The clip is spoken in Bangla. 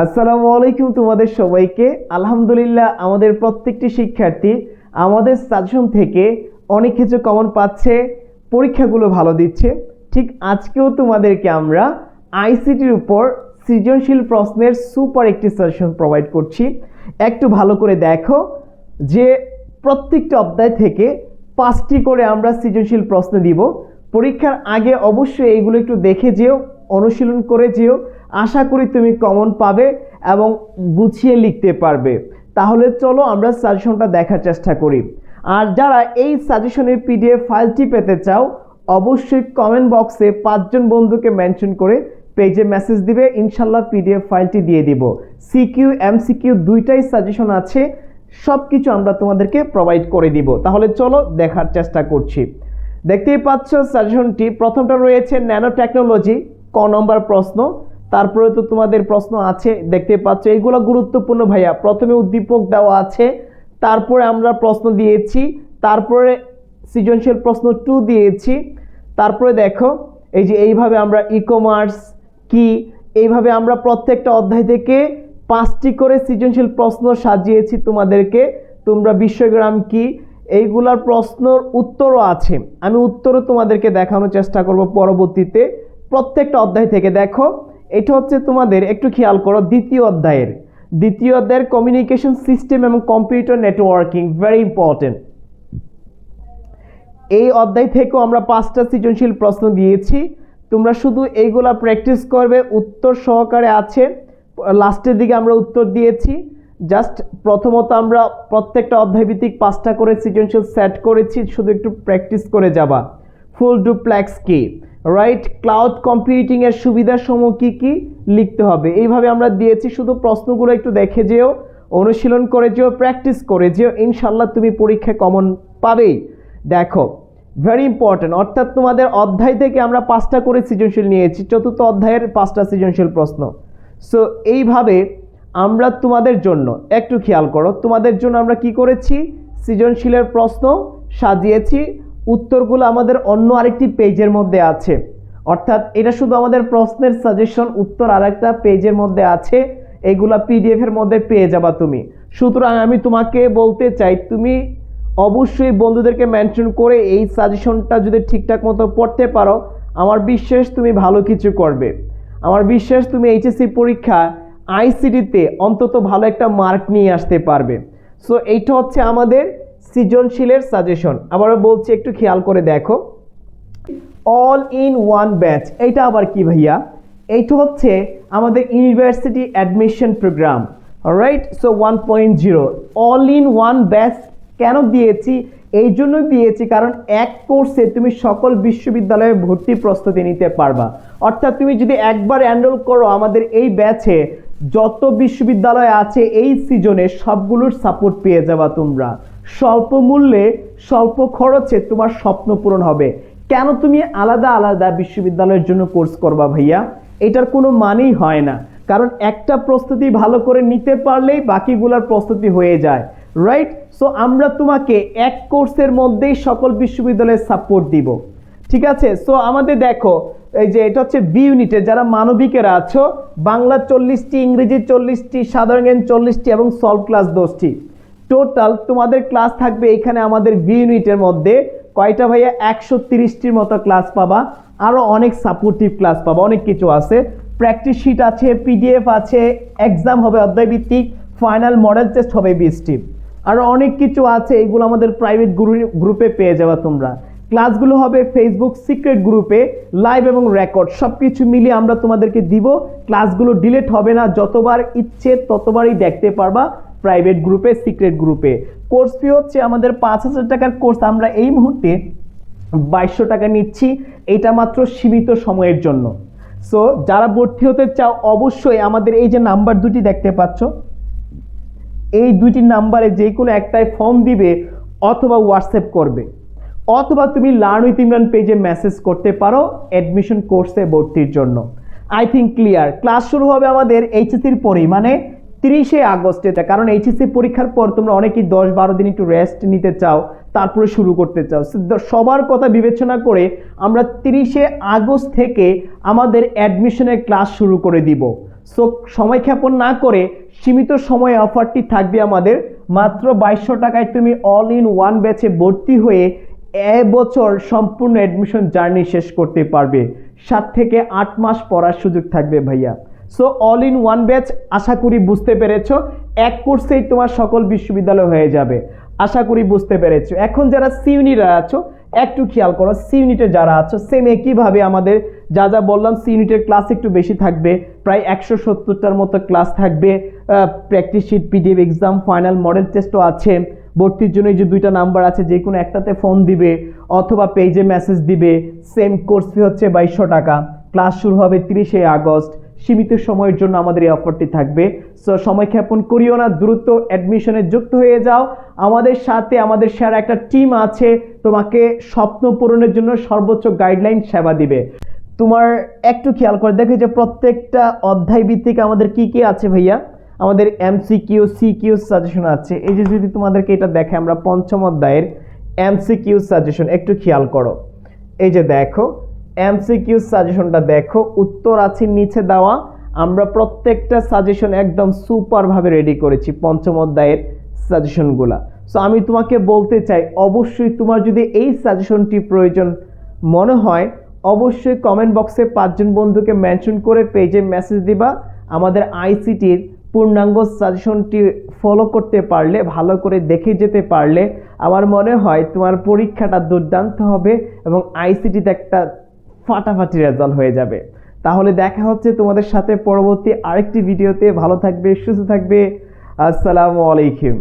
আসসালামু আলাইকুম তোমাদের সবাইকে। আলহামদুলিল্লাহ আমাদের প্রত্যেকটি শিক্ষার্থী আমাদের সাজেশন থেকে অনেক কিছু কমন পাচ্ছে, পরীক্ষাগুলো ভালো দিচ্ছে। ঠিক আজকেও তোমাদেরকে আমরা আইসিটির উপর সৃজনশীল প্রশ্নের সুপার একটি সাজেশন প্রোভাইড করছি। একটু ভালো করে দেখো যে প্রত্যেকটা অধ্যায় থেকে পাঁচটি করে আমরা সৃজনশীল প্রশ্ন দিব। পরীক্ষার আগে অবশ্যই এইগুলো একটু দেখে যেও, অনুশীলন করে যেও। আশা করি তুমি কমন পাবে এবং গুছিয়ে লিখতে পারবে। তাহলে চলো আমরা সাজেশনটা দেখার চেষ্টা করি। আর যারা এই সাজেশনের পিডিএফ ফাইলটি পেতে চাও, অবশ্যই কমেন্ট বক্সে পাঁচজন বন্ধুকে মেনশন করে পেজে মেসেজ দিবে, ইনশাল্লাহ পিডিএফ ফাইলটি দিয়ে দিব। সিকিউ এমসিকিউ দুইটাই সাজেশন আছে সব কিছু আমরা তোমাদেরকে প্রোভাইড করে দিব। তাহলে চলো দেখার চেষ্টা করছি। দেখতেই পাচ্ছ সাজেশনটি প্রথমটা রয়েছে ন্যানো টেকনোলজি ক নম্বর প্রশ্ন। তারপরে তো তোমাদের প্রশ্ন আছে, দেখতে পাচ্ছ, এগুলো গুরুত্বপূর্ণ ভাইয়া। প্রথমে উদ্দীপক দেওয়া আছে, তারপরে আমরা প্রশ্ন দিয়েছি, তারপরে সৃজনশীল প্রশ্ন টু দিয়েছি, তারপরে দেখো, এই যে এইভাবে আমরা ই কমার্স কি, এইভাবে আমরা প্রত্যেকটা অধ্যায় থেকে পাঁচটি করে সৃজনশীল প্রশ্ন সাজিয়েছি তোমাদেরকে, তোমরা বিশ্বগ্রাম কি, এইগুলার প্রশ্নর উত্তরও আছে। আমি উত্তরও তোমাদেরকে দেখানোর চেষ্টা করব পরবর্তীতে, প্রত্যেকটা অধ্যায় থেকে। দেখো এটা হচ্ছে তোমাদের একটু খেয়াল করো দ্বিতীয় অধ্যায়ের। দ্বিতীয় অধ্যায়ের কমিউনিকেশন সিস্টেম এবং কম্পিউটার নেটওয়ার্কিং ভেরি ইম্পর্টেন্ট এই অধ্যায় থেকেও আমরা পাঁচটা সৃজনশীল প্রশ্ন দিয়েছি। তোমরা শুধু এইগুলা প্র্যাকটিস করবে, উত্তর সহকারে আছে। লাস্টের দিকে আমরা উত্তর দিয়েছি। জাস্ট প্রথমত আমরা প্রত্যেকটা অধ্যায়ভিত্তিক পাঁচটা করে সৃজনশীল সেট করেছি, শুধু একটু প্র্যাকটিস করে যাবা। ফুল ডুপ্লেক্স কি রাইট ক্লাউড কম্পিউটিং এর সুবিধাসমূহ কি কি? লিখতে হবে। এইভাবে আমরা দিয়েছি। শুধু প্রশ্নগুলো একটু দেখে যেও, অনুশীলন করে যেও প্র্যাকটিস করে যেও। ইনশাল্লাহ তুমি পরীক্ষায় কমন পাবেই। দেখো ভেরি ইম্পর্ট্যান্ট অর্থাৎ তোমাদের অধ্যায় থেকে আমরা পাঁচটা করে সৃজনশীল নিয়েছি। চতুর্থ অধ্যায়ের পাঁচটা সৃজনশীল প্রশ্ন। সো এইভাবে আমরা তোমাদের জন্য, একটু খেয়াল করো, তোমাদের জন্য আমরা কি করেছি? সৃজনশীলের প্রশ্ন সাজিয়েছি। উত্তরগুলো আমাদের অন্য আরেকটি পেজের মধ্যে আছে। অর্থাৎ এটা শুধু আমাদের প্রশ্নের সাজেশন উত্তর আরেকটা পেজের মধ্যে আছে। এগুলা পিডিএফ এর মধ্যে পেয়ে যাবা তুমি। সুতরাং আমি তোমাকে বলতে চাই, তুমি অবশ্যই বন্ধুদেরকে মেনশন করে এই সাজেশনটা যদি ঠিকঠাক মতো পড়তে পারো, আমার বিশ্বাস তুমি ভালো কিছু করবে। আমার বিশ্বাস তুমি এইচএসসি পরীক্ষা আইসিডিতে অন্তত ভালো একটা মার্ক নিয়ে আসতে পারবে। সো এইটা হচ্ছে আমাদের সৃজনশীলের সাজেশন আবারও বলছি, একটু খেয়াল করে দেখো। অল ইন ওয়ান ব্যাচ এইটা আবার কি ভাইয়া? এইটা হচ্ছে আমাদের university admission program right so one point zero all in one batch কেন দিয়েছি? এই জন্য দিয়েছি কারণ এক কোর্সে তুমি সকল বিশ্ববিদ্যালয়ে ভর্তি প্রস্তুতি নিতে পারবা। অর্থাৎ তুমি যদি একবার এনরোল করো আমাদের এই ব্যাচে যত বিশ্ববিদ্যালয় আছে এই সিজনে সবগুলোর সাপোর্ট পেয়ে যাবা তোমরা। স্বল্প মূল্যে, স্বল্প খরচে তোমার স্বপ্ন পূরণ হবে। কেন তুমি আলাদা আলাদা বিশ্ববিদ্যালয়ের জন্য কোর্স করবা ভাইয়া? এটার কোনো মানেই হয় না। কারণ একটা প্রস্তুতি ভালো করে নিতে পারলেই বাকিগুলোর প্রস্তুতি হয়ে যায় রাইট সো আমরা তোমাকে এক কোর্সের মধ্যেই সকল বিশ্ববিদ্যালয়ের সাপোর্ট দিব। ঠিক আছে? সো আমাদের দেখো, এই যে এটা হচ্ছে বি ইউনিটে যারা মানবিকেরা আছো, বাংলা চল্লিশটি, ইংরেজি চল্লিশটি, সাধারণ জ্ঞান চল্লিশটি এবং সলভ ক্লাস দশটি। টোটাল তোমাদের ক্লাস থাকবে এখানে আমাদের বি ইউনিটের মধ্যে। কয়টা ভাইয়া? একশো তিরিশটির মতো ক্লাস পাবা। আরও অনেক সাপোর্টিভ ক্লাস পাবা। অনেক কিছু আছে। প্র্যাকটিস শিট আছে পিডিএফ আছে এক্সাম হবে অধ্যায়ভিত্তিক ফাইনাল মডেল টেস্ট হবে বিশটি আরও অনেক কিছু আছে, এগুলো আমাদের প্রাইভেট গ্রুপে পেয়ে যাবা তোমরা। ক্লাসগুলো হবে ফেসবুক সিক্রেট গ্রুপে লাইভ এবং রেকর্ড সব কিছু মিলিয়ে আমরা তোমাদেরকে দিব। ক্লাসগুলো ডিলেট হবে না। যতবার ইচ্ছে ততবারই দেখতে পারবা। প্রাইভেট গ্রুপে সিক্রেট গ্রুপে কোর্স ফি হচ্ছে আমাদের পাঁচ হাজার টাকার কোর্স আমরা এই মুহূর্তে বাইশশো টাকা নিচ্ছি। এটা মাত্র সীমিত সময়ের জন্য। সো যারা ভর্তি হতে চাও, অবশ্যই আমাদের এই যে নাম্বার দুটি দেখতে পাচ্ছ, এই দুইটি নাম্বারে যে কোনো একটাই ফর্ম দিবে অথবা হোয়াটসঅ্যাপ করবে। অথবা তুমি লার্ন উইথ ইমরান পেজে মেসেজ করতে পারো অ্যাডমিশন কোর্সে ভর্তির জন্য। আই থিঙ্ক ক্লিয়ার ক্লাস শুরু হবে আমাদের এইচএসির পরেই। মানে তিরিশে আগস্ট কারণ এইচএসসি পরীক্ষার পর তোমরা অনেকেই দশ বারো দিন একটু রেস্ট নিতে চাও, তারপরে শুরু করতে চাও। সবার কথা বিবেচনা করে আমরা তিরিশে আগস্ট থেকে আমাদের অ্যাডমিশনের ক্লাস শুরু করে দিব। সো সময় ক্ষেপণ না করে সীমিত সময় অফারটি থাকবে আমাদের। মাত্র বাইশশো টাকায় তুমি অল ইন ওয়ান ব্যাচে ভর্তি হয়ে এ বছর সম্পূর্ণ অ্যাডমিশন জার্নি শেষ করতে পারবে। সাত থেকে আট মাস পড়ার সুযোগ থাকবে ভাইয়া। So all in one batch আশা করি বুঝতে পেরেছ। এক কোর্সেই তোমার সকল বিশ্ববিদ্যালয় হয়ে যাবে। আশা করি বুঝতে পেরেছ। এখন যারা সি ইউনিটে আছো, একটু খেয়াল করো সি ইউনিটে যারা আছো সেম একইভাবে আমাদের যা যা বললাম সি ইউনিটের ক্লাস একটু বেশি থাকবে। প্রায় একশো সত্তরটার মতো ক্লাস থাকবে। Practice sheet PDF exam final model টেস্টও আছে। ভর্তির জন্য যে দুইটা নাম্বার আছে, যে কোনো একটাতে ফোন দিবে অথবা পেজে মেসেজ দিবে। সেম কোর্স ফি হচ্ছে বাইশশো টাকা। ক্লাস শুরু হবে তিরিশে আগস্ট। সীমিত সময়ের জন্য আমাদের এই অফারটি থাকবে। সো সময় ক্ষেপণ করিও না, দ্রুত অ্যাডমিশনে যুক্ত হয়ে যাও। আমাদের সাথে আমাদের সেরা একটা টিম আছে, তোমাকে স্বপ্ন পূরণের জন্য সর্বোচ্চ গাইডলাইন সেবা দিবে। তোমার একটু খেয়াল করে দেখো যে প্রত্যেকটা অধ্যায় ভিত্তিক আমাদের কি কি আছে ভাইয়া? আমাদের এমসিকিউ সিকিউ সাজেশন আছে। এই যে যদি তোমাদেরকে এটা দেখে আমরা পঞ্চম অধ্যায়ের এম সি এমসিকিউ সাজেশন একটু খেয়াল করো। এই যে দেখো এমসিকিউ সাজেশনটা দেখো। উত্তর আছে নিচে দেওয়া। আমরা প্রত্যেকটা সাজেশন একদম সুপারভাবে রেডি করেছি পঞ্চম অধ্যায়ের সাজেশনগুলা। সো আমি তোমাকে বলতে চাই, অবশ্যই তোমার যদি এই সাজেশনটি প্রয়োজন মনে হয়, অবশ্যই কমেন্ট বক্সে পাঁচজন বন্ধুকে মেনশন করে পেজে মেসেজ দিবা। আমাদের আইসিটির পূর্ণাঙ্গ সাজেশনটি ফলো করতে পারলে, ভালো করে দেখে যেতে পারলে, আমার মনে হয় তোমার পরীক্ষাটা দুর্দান্ত হবে এবং আইসিটিতে একটা ফাটাফাটি রেজাল্ট হয়ে যাবে। তাহলে দেখা হচ্ছে তোমাদের সাথে পরবর্তী আরেকটি ভিডিওতে ভালো থাকবে, সুস্থ থাকবে। আসসালামু আলাইকুম।